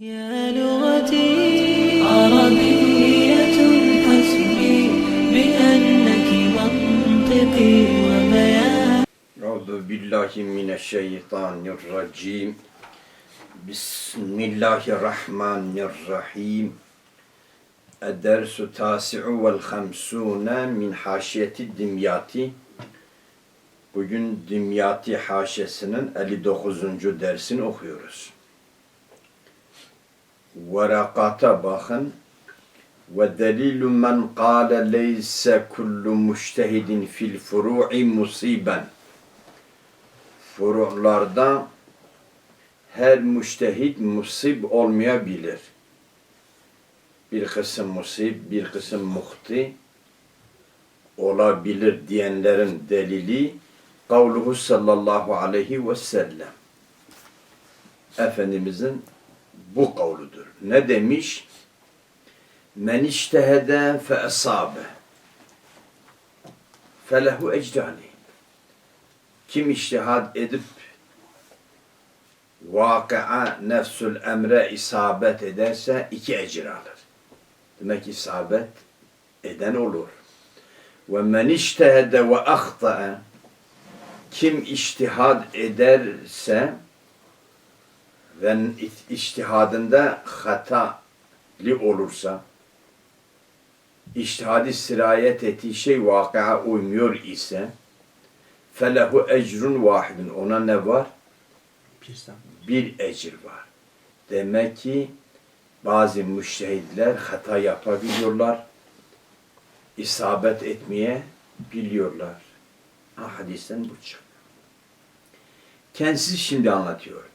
يا لغتي عربية حسبي بأنك منطقي وبياني أعوذ بالله من الشيطان الرجيم بسم الله الرحمن الرحيم الدرس التاسع والخمسون من حاشية الدمياطي Bugün Dimyati haşesinin 59. dersini okuyoruz. Varakata bakın. Ve delilu men kâle leyse kullu müştehidin fil furu'i musiben. Furu'larda her müştehid musib olmayabilir. Bir kısım musib, bir kısım muhti olabilir diyenlerin delili kavluhu sallallahu aleyhi ve sellem. Efendimizin bu kavludur. Ne demiş? Men iştehede fe esabe felehu ecrani. Kim iştihad edip vakıa nefsül emre isabet ederse iki ecir alır. Demek isabet eden olur. Ve men iştehede ve ahta'a kim iştihad ederse ve iştihadında hatalı olursa iştihadi sirayet ettiği şey vakıa uymuyor ise felehu ecrun vahidun ona ne var? Bir ecir var. Demek ki bazı müştehidler hata yapabiliyorlar. isabet etmeye biliyorlar. Ha, hadisten bu çıkıyor. Kendisi şimdi anlatıyor.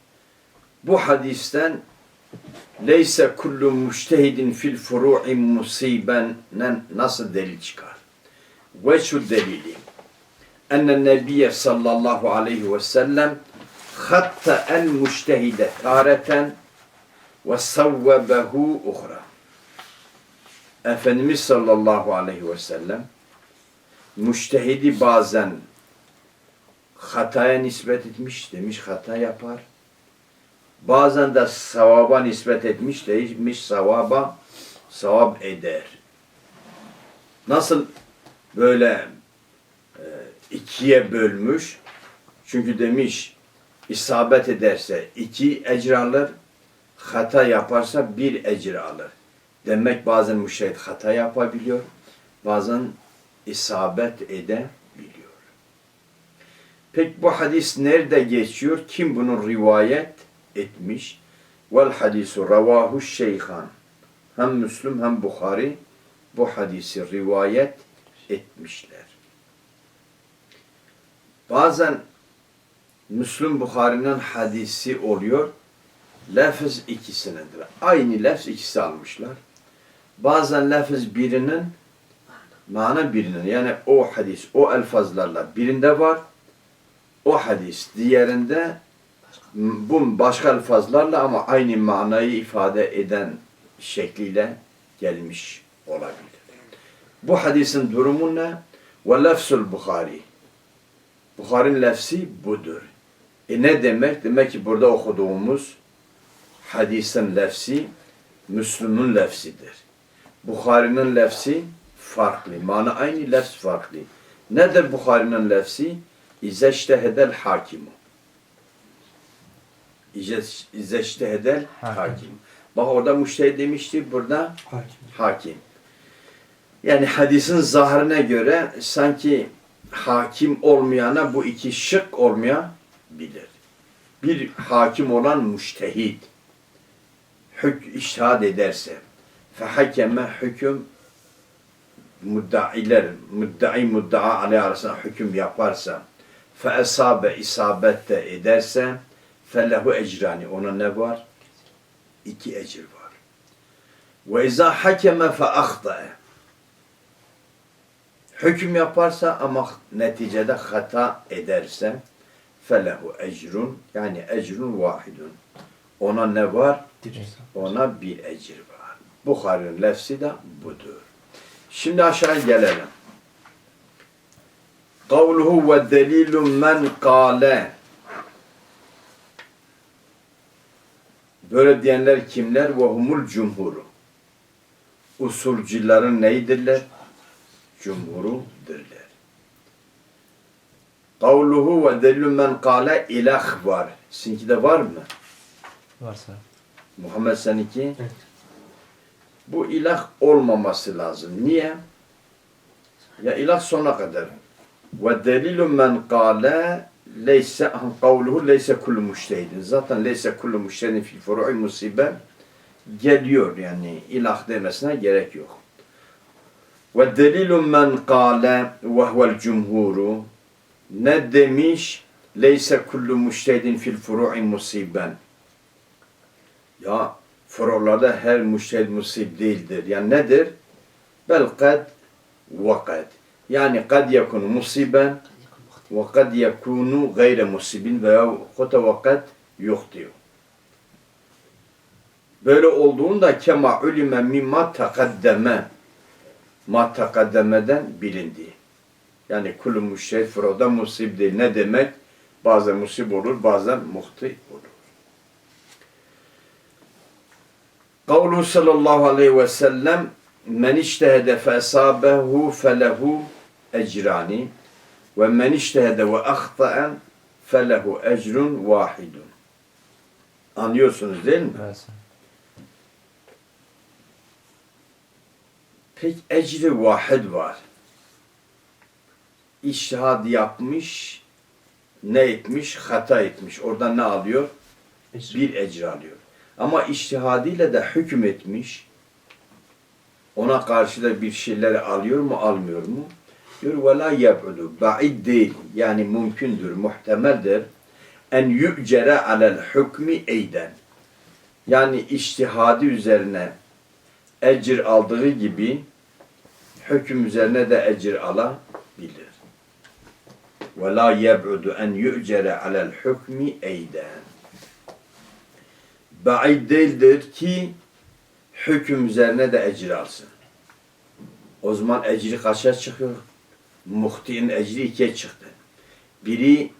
Bu hadisten leyse kullu müştehidin fil furu'i musiben nasıl delil çıkar? Ve şu delili enne nebiye sallallahu aleyhi ve sellem hatta el müştehide tareten ve savvebehu uhra. Efendimiz sallallahu aleyhi ve sellem müştehidi bazen hataya nispet etmiş, demiş hata yapar. Bazen de savaba nispet etmiş, demiş savaba savab eder. Nasıl böyle e, ikiye bölmüş? Çünkü demiş isabet ederse iki ecir alır, hata yaparsa bir ecir alır. Demek bazen müşahit hata yapabiliyor, bazen isabet edebiliyor. Peki bu hadis nerede geçiyor? Kim bunu rivayet etmiş? Vel hadisu ravahu şeyhan. Hem Müslüm hem Bukhari bu hadisi rivayet etmişler. Bazen Müslüm Bukhari'nin hadisi oluyor. Lafız ikisinindir. Aynı lafız ikisi almışlar. Bazen lafız birinin mana birinin yani o hadis o elfazlarla birinde var o hadis diğerinde bu başka elfazlarla ama aynı manayı ifade eden şekliyle gelmiş olabilir. Bu hadisin durumu ne? Ve lefsul Bukhari. Bukhari'nin lefsi budur. E ne demek? Demek ki burada okuduğumuz hadisin lefsi Müslüm'ün lefsidir. Bukhari'nin lefsi farklı. Mana aynı, lefz farklı. Nedir Bukhari'nin lefsi? İzeştehedel hakimu. İzeştehedel hakim. Bak orada müştehid demişti, burada Hakim. hakim. Yani hadisin zahirine göre sanki hakim olmayana bu iki şık olmayabilir. Bir hakim olan müştehid hük iştihad ederse fehakeme hüküm muddailer, muddai muddaa aleyh arasında hüküm yaparsa fe esabe isabet de ederse felehu ecrani ona ne var? İki ecir var. Ve izâ hakeme fe ahta'e hüküm yaparsa ama neticede hata ederse felehu ecrun yani ecrun vahidun ona ne var? Ona bir ecir var. Bukhari'nin lefsi de budur. Şimdi aşağı gelelim. Kavluhu ve delilu men kâle Böyle diyenler kimler? Ve humul cumhuru. Usulcülerin neydirler? Cumhurudirler. Kavluhu ve delilü men kâle ilah var. Sizinki de var mı? Varsa. Muhammed seninki? Evet. Bu ilah olmaması lazım. Niye? Ya ilah sona kadar. Ve delilü men kâle leyse kavluhu leyse kullu müştehidin. Zaten leyse kullu müştehidin fil furu'i musibe geliyor yani ilah demesine gerek yok. Ve delilü men kâle ve huvel cumhuru ne demiş? Leyse kullu müştehidin fil furu'i musiben. Ya furularda her müştehid musib değildir. Yani nedir? Bel kad ve kad. Yani kad yakunu musiben kad yakunu gayre musibin veya yok diyor. Böyle olduğunda kema ulime mimma takaddeme ma takaddemeden bilindi. Yani kulü müştehid furuda musib değil. Ne demek? Bazen musib olur, bazen muhti olur. Kavlu sallallahu aleyhi ve sellem men iştehede fe esabehu felehu ecrani ve men iştehede ve ahta'en felehu ecrun vahidun. Anlıyorsunuz değil mi? Varsa. Pek ecri vahid var. İştihad yapmış, ne etmiş? Hata etmiş. Oradan ne alıyor? bir ecri alıyor. Ama iştihadiyle de hüküm etmiş. Ona karşı da bir şeyleri alıyor mu, almıyor mu? Diyor ve la yeb'udu. Ba'id değil. Yani mümkündür, muhtemeldir. En yü'cere alel hükmü eyden. Yani iştihadi üzerine ecir aldığı gibi hüküm üzerine de ecir alabilir. Ve la yeb'udu en yü'cere alel hükmü eyden baid değildir ki hüküm üzerine de ecir alsın. O zaman ecri kaça çıkıyor? Muhti'nin ecri ikiye çıktı. Biri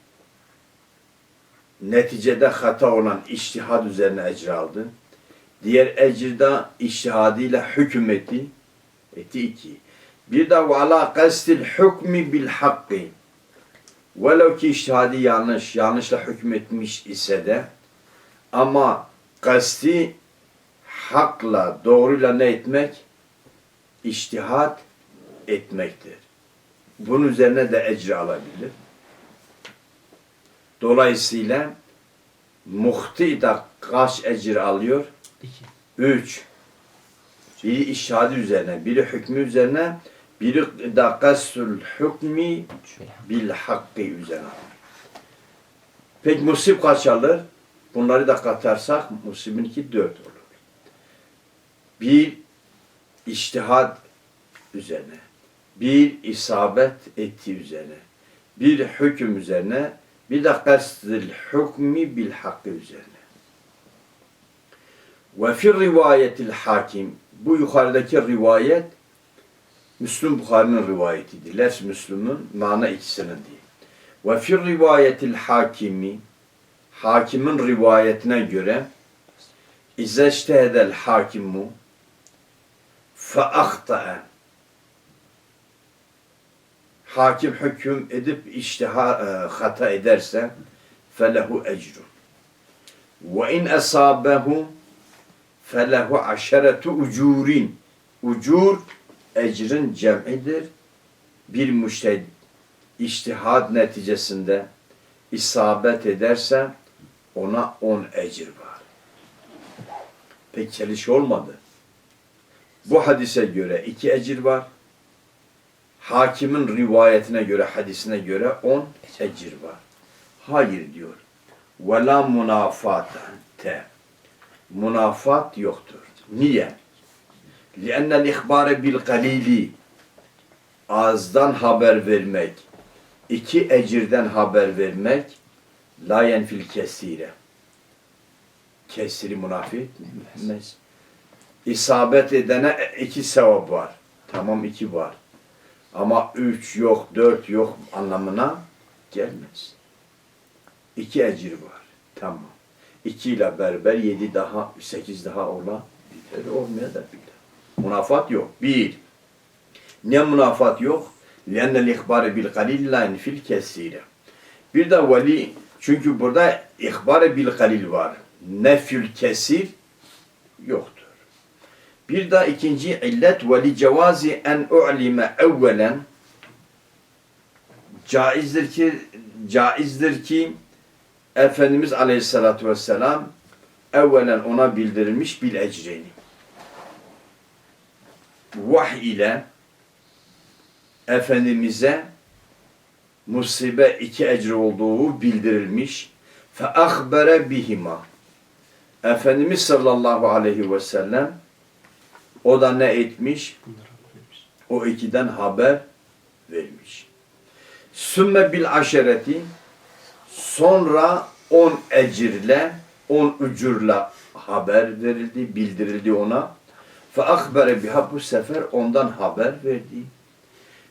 neticede hata olan iştihad üzerine ecir aldı. Diğer ecirde iştihadıyla hüküm etti. Etti iki. Bir de kastil hükmü bil hakkı. Velev ki iştihadi yanlış, yanlışla hükmetmiş ise de ama kasti hakla, doğruyla ne etmek? İçtihat etmektir. Bunun üzerine de ecri alabilir. Dolayısıyla muhti de kaç ecir alıyor? İki. Üç. Biri iştihadi üzerine, biri hükmü üzerine, biri de kastul hükmü bil hakkı üzerine. Peki musib kaç alır? Bunları da katarsak musibinki dört olur. Bir iştihad üzerine, bir isabet ettiği üzerine, bir hüküm üzerine, bir de kasdil hükmü bil hakkı üzerine. Ve fir rivayetil hakim, bu yukarıdaki rivayet Müslüm Bukhari'nin rivayetidir. Les Müslüm'ün mana ikisinin değil. Ve fir rivayetil hakimi, hakimin rivayetine göre İzeştehedel hakimu fe ahta'a hakim hüküm edip iştiha e, hata ederse felehu ecrun ve in esabehu felehu aşeretu ucurin ucur ecrin cem'idir bir müştehid iştihad neticesinde isabet ederse ona on ecir var. Pek çeliş olmadı. Bu hadise göre iki ecir var Hakimin rivayetine göre, hadisine göre on ecir var. Hayır diyor. وَلَا مُنَافَاتَ Munafat yoktur. Niye? لِأَنَّ الْاِخْبَارَ بِالْقَلِيلِ Azdan haber vermek, iki ecirden haber vermek, la yenfil kesire. Kesiri munafi etmez. İsabet edene iki sevap var. Tamam iki var. Ama üç yok, dört yok anlamına gelmez. İki ecir var. Tamam. 2 ile beraber 7 daha 8 daha olabilir. Olmaya da bilir. Munafat yok. Bir. Ne munafat yok? لِأَنَّ الْاِخْبَارِ بِالْقَلِيلِ لَا يَنْفِي الْكَسِيرِ Bir de veli, çünkü burada ihbar bil kalil var. Nefül kesir yoktur. Bir de ikinci illet veli cevazi en u'lime evvelen caizdir ki caizdir ki Efendimiz Aleyhisselatü Vesselam evvelen ona bildirilmiş bil ecrini. Vahy ile Efendimiz'e musibe iki ecri olduğu bildirilmiş. Fe ahbere bihima. Efendimiz sallallahu aleyhi ve sellem o da ne etmiş? O ikiden haber vermiş. Sümme bil aşereti sonra on ecirle, on ücürle haber verildi, bildirildi ona. Fe ahbere biha bu sefer ondan haber verdi.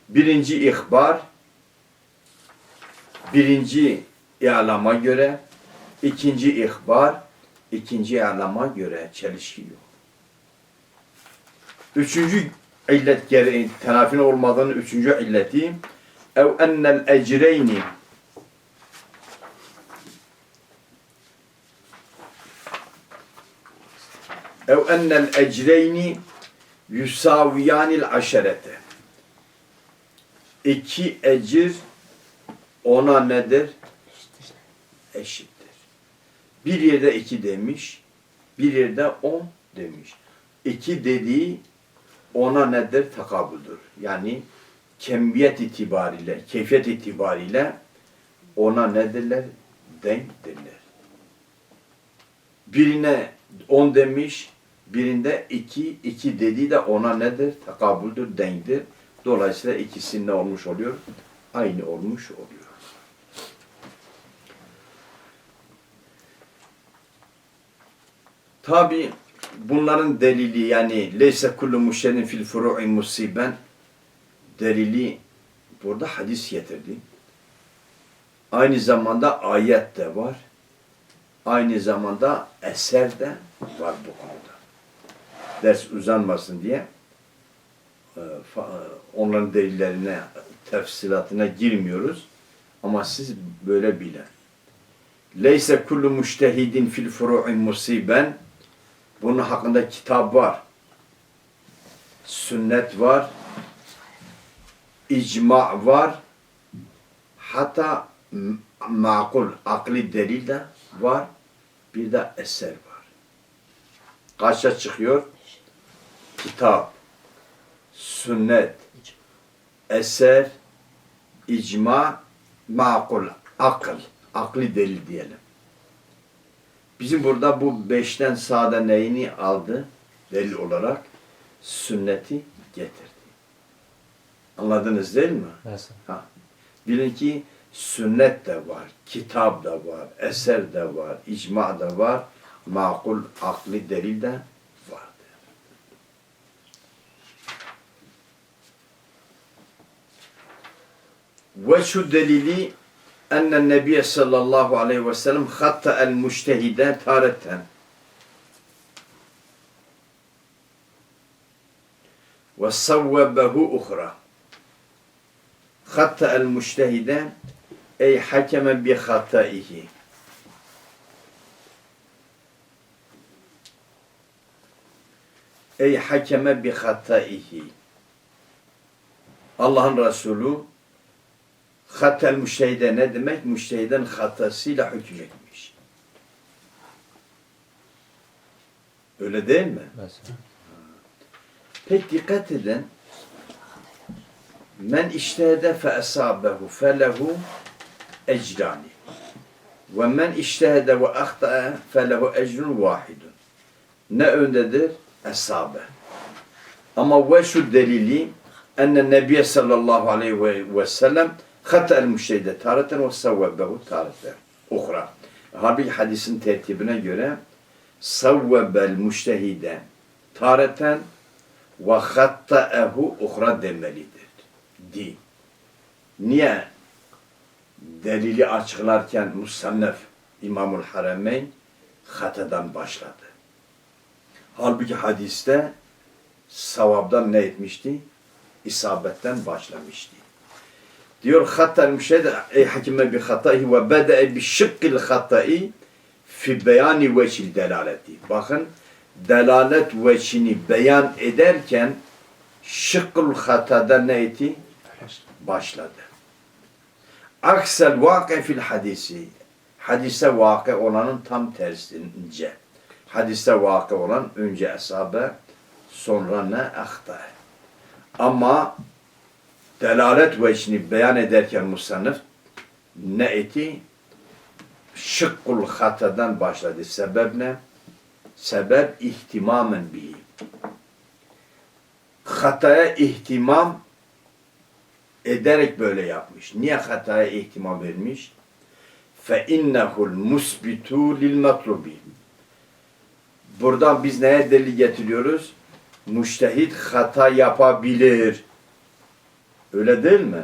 Birinci ihbar, birinci ilama göre, ikinci ihbar, ikinci ilama göre çelişki yok. Üçüncü illet gereği, tenafin olmadığının üçüncü illeti ev ennel ecreyni ev ennel ecreyni yusaviyanil aşerete iki ecir ona nedir? Eşittir. Bir yerde iki demiş, bir yerde on demiş. İki dediği ona nedir? Takabüldür. Yani kemiyet itibariyle, keyfiyet itibariyle ona ne derler? Denk derler. Birine on demiş, birinde iki, iki dediği de ona nedir? Takabüldür, denktir. Dolayısıyla ikisinin ne olmuş oluyor? Aynı olmuş oluyor. Tabi bunların delili yani leyse kullu müşerin fil furu'i musiben delili burada hadis getirdi. Aynı zamanda ayet de var. Aynı zamanda eser de var bu konuda. Ders uzanmasın diye e, e, onların delillerine, tefsilatına girmiyoruz. Ama siz böyle bilin. Leyse kullu müştehidin fil furu'i musiben bunun hakkında kitap var. Sünnet var. icma var. Hatta makul, akli delil de var. Bir de eser var. Kaça çıkıyor? Kitap, sünnet, eser, icma, makul, akıl, akli delil diyelim. Bizim burada bu beşten sağda neyini aldı? Delil olarak sünneti getirdi. Anladınız değil mi? Mesela. Ha. Bilin ki sünnet de var, kitap da var, eser de var, icma da var, makul, akli delil de vardır. Ve şu delili ennen nebiye sallallahu aleyhi ve sellem hatta el müştehide tareten ve savvebehu uhra hatta el müştehide ey hakeme bi hataihi. Ey hakeme bi hataihi. Allah'ın Resulü hatel müştehide ne demek? Müştehiden hatasıyla hükmetmiş. Öyle değil mi? Mesela. Pek dikkat edin. Men iştehede fe esabehu felehu ecrani. Ve men iştehede ve ahta'a felehu ecrun vahidun. Ne öndedir? Esabe. Ama ve şu delili enne nebiye sallallahu aleyhi ve sellem hata'el müştehide tareten ve savvebehu tareten. Uhra. Halbuki hadisin tertibine göre savvebel müştehide tareten ve hatta'ehu uhra demelidir. Di. Niye? Delili açıklarken Musannef İmamul Harameyn hatadan başladı. Halbuki hadiste savabdan ne etmişti? İsabetten başlamıştı. Diyor hatta müşehede ey hakime bi hatayı ve bede'e bi şıkkil hatayı fi beyani veçil delaleti. Bakın delalet veçini beyan ederken şıkkul hatada ne etti? Başladı. Aksel vakı fil hadisi. Hadise vakı olanın tam tersince. Hadiste vakı olan önce esabe sonra ne ahta. Ama delalet veçini beyan ederken musannif ne eti? Şıkkul hatadan başladı. Sebep ne? Sebep ihtimamen bihi. Hataya ihtimam ederek böyle yapmış. Niye hataya ihtimam vermiş? Fe innehu'l musbitu lil matlubi. Buradan biz neye delil getiriyoruz? Müştehit hata yapabilir. Öyle değil mi?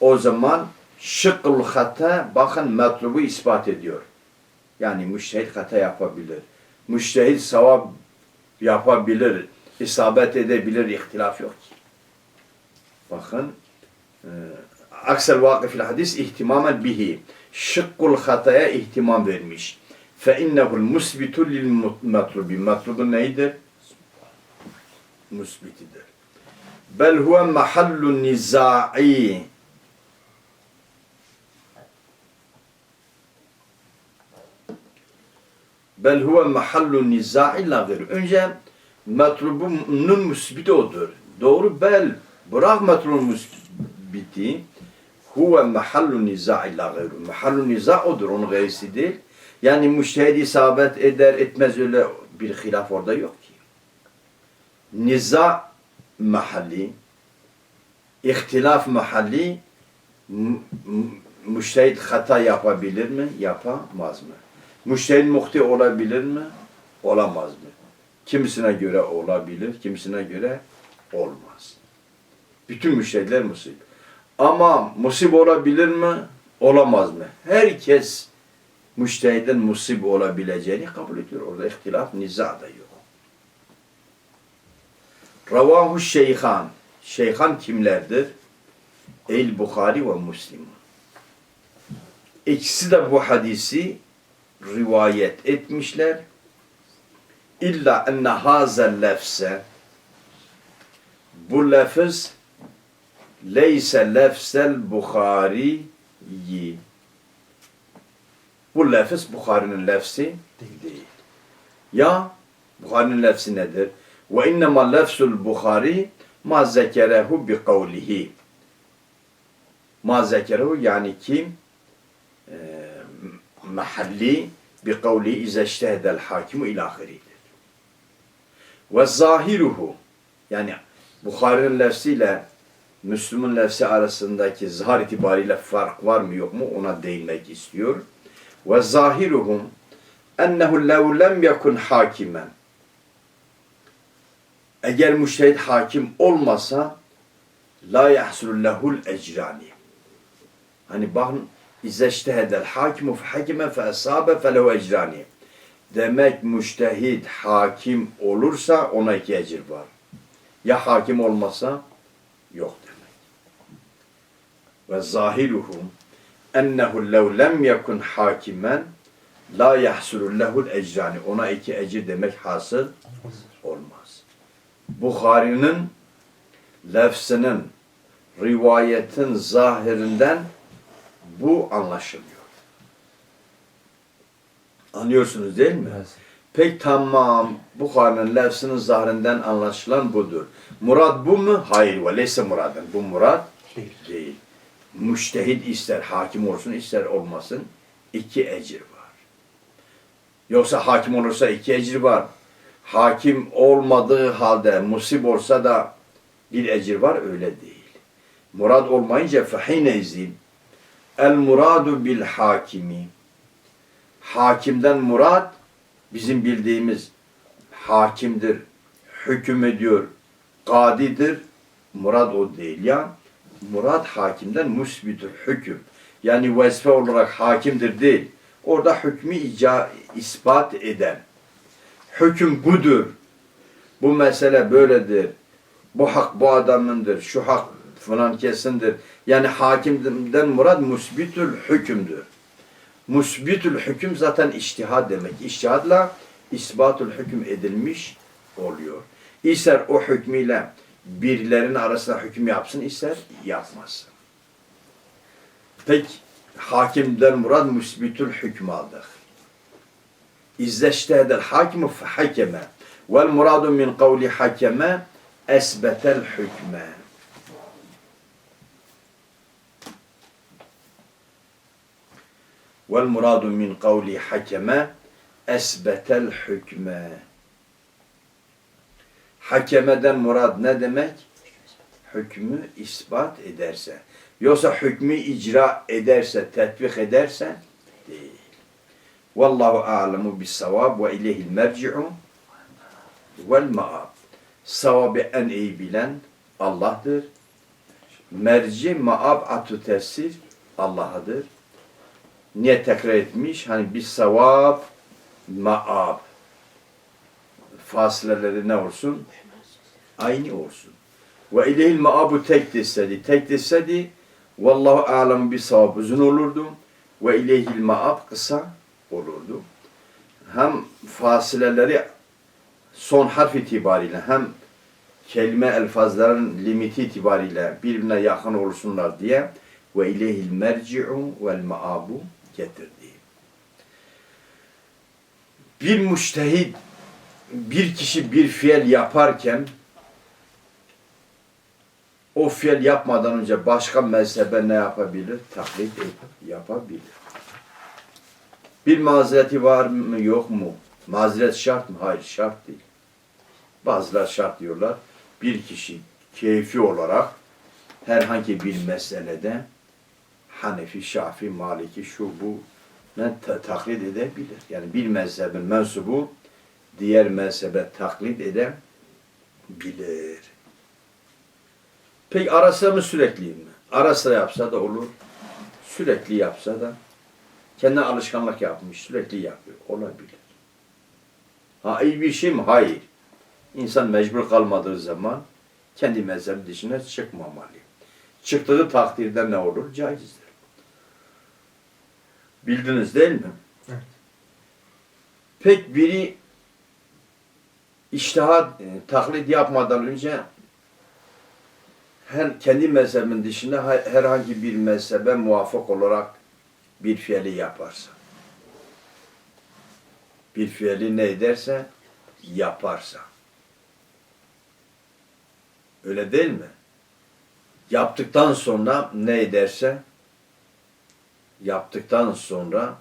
O zaman şıkkul hata bakın matlubu ispat ediyor. Yani müştehit hata yapabilir. Müştehit savab yapabilir. isabet edebilir. ihtilaf yok ki. Bakın e, aksel vakıfil hadis ihtimamen bihi. Şıkkul hataya ihtimam vermiş. Fe innehu'l musbitu lil matlubi. Matlubu neydir? Musbitidir. Bel huve mahallun nizai. Bel huve mahallun nizai la gayru. Önce matlubunun musbiti odur. Doğru bel. Bırak matlubun musbiti. Huve mahallun nizai la gayru. Mahallun niza odur. Onun gayrisi değil. Yani müştehid isabet eder etmez öyle bir hilaf orada yok ki. Niza mahalli, ihtilaf mahalli, m- m- müştehid hata yapabilir mi? Yapamaz mı? Müştehid muhti olabilir mi? Olamaz mı? Kimisine göre olabilir, kimisine göre olmaz. Bütün müştehidler musib. Ama musib olabilir mi? Olamaz mı? Herkes müştehidin musib olabileceğini kabul ediyor. Orada ihtilaf, niza da yok. Ravahu şeyhan. Şeyhan kimlerdir? El Bukhari ve Müslim. İkisi de bu hadisi rivayet etmişler. İlla enne hazel lefse bu lafız leyse lefsel Bukhari'yi bu lafız Bukhari'nin lafzi değil. Ya Bukhari'nin lafzi nedir? Ve innema lafzul Bukhari ma zekerehu bi kavlihi. Ma zekerehu yani kim? Ee, mahalli bi kavli ize iştehedel hakimu ilahiridir. Ve zahiruhu yani Bukhari'nin lafziyle Müslüm'ün lafzi arasındaki zahar itibariyle fark var mı yok mu ona değinmek istiyor. Ve zahiruhum ennehu lev lem yekun hakimen eğer müştehid hakim olmasa la yahsulul lehul ecrani. Hani bakın İzeştehedel hakimu fe hakime fe esabe fe lehu ecrani. Demek müştehid hakim olursa ona iki ecir var. Ya hakim olmasa yok demek. Ve zahiruhum ennehu lev lem yekun hakimen la yahsulul lehul ecrani. Ona iki ecir demek hasıl olmaz. Bukhari'nin lefsinin rivayetin zahirinden bu anlaşılıyor. Anlıyorsunuz değil mi? Pek tamam. Bukhari'nin lefsinin zahirinden anlaşılan budur. Murad bu mu? Hayır. Ve leyse muradın. Bu murad Değil. değil. Müştehid ister hakim olsun ister olmasın iki ecir var. Yoksa hakim olursa iki ecir var. Hakim olmadığı halde musib olsa da bir ecir var öyle değil. Murad olmayınca fehine izin el muradu bil hakimi hakimden murad bizim bildiğimiz hakimdir, hüküm ediyor, kadidir. Murad o değil ya. Murad hakimden musbitül hüküm. Yani vazife olarak hakimdir değil. Orada hükmü ica, ispat eden. Hüküm budur. Bu mesele böyledir. Bu hak bu adamındır. Şu hak falan kesindir. Yani hakimden murad musbitül hükümdür. Musbitül hüküm zaten iştihad demek. İştihadla isbatül hüküm edilmiş oluyor. İster o hükmüyle birilerinin arasında hüküm yapsın, ister yapmasın. Peki hakimden murad musbitül hüküm aldık. İzzeştehedel hakimu fehakeme vel muradu min kavli hakeme esbetel hükme. Vel muradu min kavli hakeme esbetel hükme. Hakemeden murad ne demek? Hükmü ispat ederse. Yoksa hükmü icra ederse, tetbik ederse değil. Vallahu a'lemu bis savab ve ileyhil merci'u vel ma'ab. Savabı en iyi bilen Allah'tır. Merci, maab, atu tesir Allah'adır. Niye tekrar etmiş? Hani bir savab, maab. Fasileleri ne olsun? Aynı olsun. Ve ileyhil maabu tek desedi. Tek desedi vallahu alemu bir savab uzun olurdu. Ve ileyhil maab kısa olurdu. Hem fasileleri son harf itibariyle hem kelime elfazların limiti itibariyle birbirine yakın olsunlar diye ve ileyhil merci'u vel maabu getirdi. Bir müştehid bir kişi bir fiil yaparken o fiil yapmadan önce başka mezhebe ne yapabilir? Taklit yapabilir. Bir mazereti var mı yok mu? Mazeret şart mı? Hayır şart değil. Bazılar şart diyorlar. Bir kişi keyfi olarak herhangi bir meselede Hanefi, Şafi, Maliki, şu bu ne ta- taklit edebilir. Yani bir mezhebin mensubu diğer mezhebe taklit edebilir. Peki arasa mı sürekli mi? Arasa yapsa da olur. Sürekli yapsa da kendi alışkanlık yapmış, sürekli yapıyor. Olabilir. Ha iyi bir şey mi? Hayır. İnsan mecbur kalmadığı zaman kendi mezhebi dışına çıkmamalı. Çıktığı takdirde ne olur? Caizdir. Bildiniz değil mi? Evet. Pek biri iştihat, e, taklit yapmadan önce her kendi mezhebin dışında her- herhangi bir mezhebe muvafık olarak bir fiili yaparsa. Bir fiili ne ederse yaparsa. Öyle değil mi? Yaptıktan sonra ne ederse yaptıktan sonra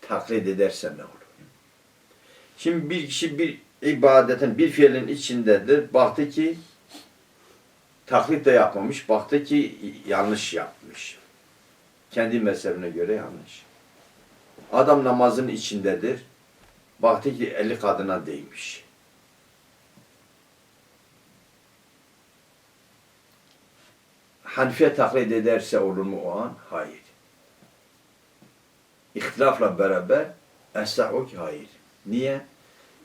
taklit ederse ne olur? Şimdi bir kişi bir ibadetin, bir fiilin içindedir. Baktı ki taklit de yapmamış. Baktı ki yanlış yapmış. Kendi mezhebine göre yanlış. Adam namazın içindedir. Baktı ki eli kadına değmiş. Hanife taklit ederse olur mu o an? Hayır. İhtilafla beraber ki hayır. Niye?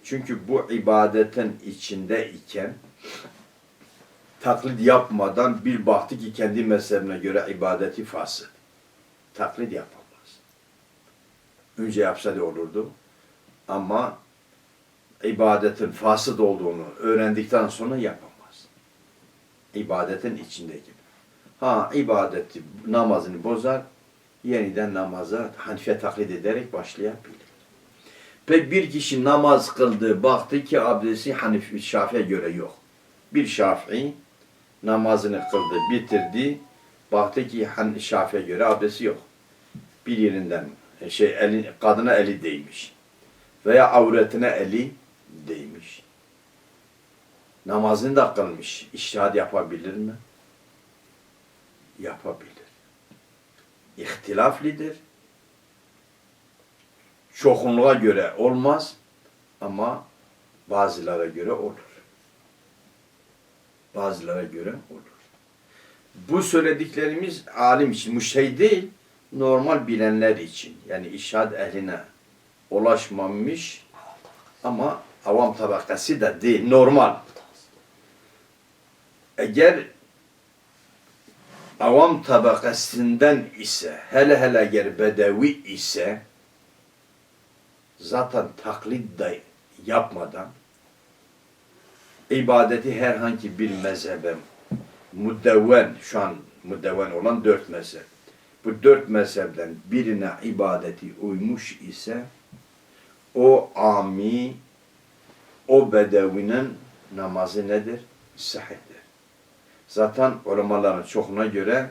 Çünkü bu ibadetin içinde iken taklit yapmadan bir baktı ki kendi mezhebine göre ibadeti fasıl. Taklit yapamaz. Önce yapsa da olurdu. Ama ibadetin fasıd olduğunu öğrendikten sonra yapamaz. İbadetin içindeki. Ha ibadeti, namazını bozar, yeniden namaza Hanife taklit ederek başlayabilir. Peki bir kişi namaz kıldı, baktı ki abdesti Hanifi Şafi'ye göre yok. Bir Şafii namazını kıldı, bitirdi, baktı ki Han- Şafi'ye göre abdesti yok. Bir yerinden e, şey eli, kadına eli değmiş veya avretine eli değmiş. Namazını da kılmış. İştihad yapabilir mi? Yapabilir. İhtilaflidir. Çokunluğa göre olmaz ama bazılara göre olur. Bazılara göre olur. Bu söylediklerimiz alim için müştehid değil, normal bilenler için yani işaret ehline ulaşmamış ama avam tabakası da değil normal. Eğer avam tabakasından ise hele hele eğer bedevi ise zaten taklit de yapmadan ibadeti herhangi bir mezhebe müdevven şu an müdevven olan dört mezhep. Bu dört mezhepten birine ibadeti uymuş ise o ami o bedevinin namazı nedir? Sahihtir. Zaten ulemaların çoğuna göre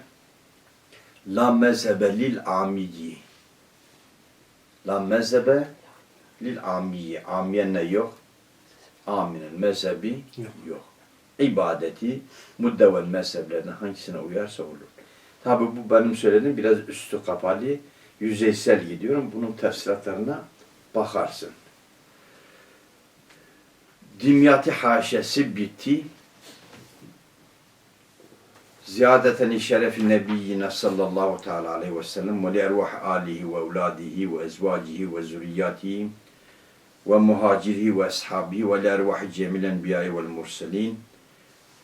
la mezhebe lil amiyi la mezhebe lil amiyi amiye ne yok? Aminin mezhebi yok. İbadeti müddevel mezheplerden hangisine uyarsa olur. Tabi bu benim söylediğim biraz üstü kapalı, yüzeysel gidiyorum. Bunun tefsiratlarına bakarsın. Dimyati haşesi bitti. Ziyadeten şerefi nebiyyina sallallahu teala aleyhi ve sellem ve li ervah alihi ve evladihi ve ezvacihi ve zürriyatihi ve muhacirihi ve ashabihi ve li ervah cemil enbiyayı vel murselin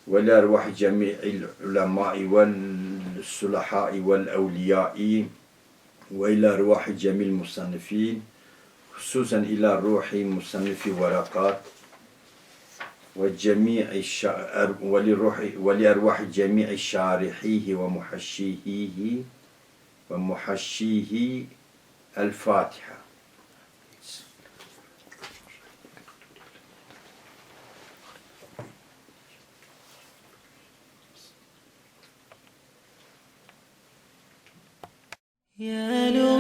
ولأرواح جميع العلماء والصلحاء والأولياء وإلى أرواح جميع المصنفين خصوصا إلى روح مصنف ورقات وجميع الشعر ولروح ولأرواح جميع شارحيه ومحشيه ومحشيه الفاتحة. يا لو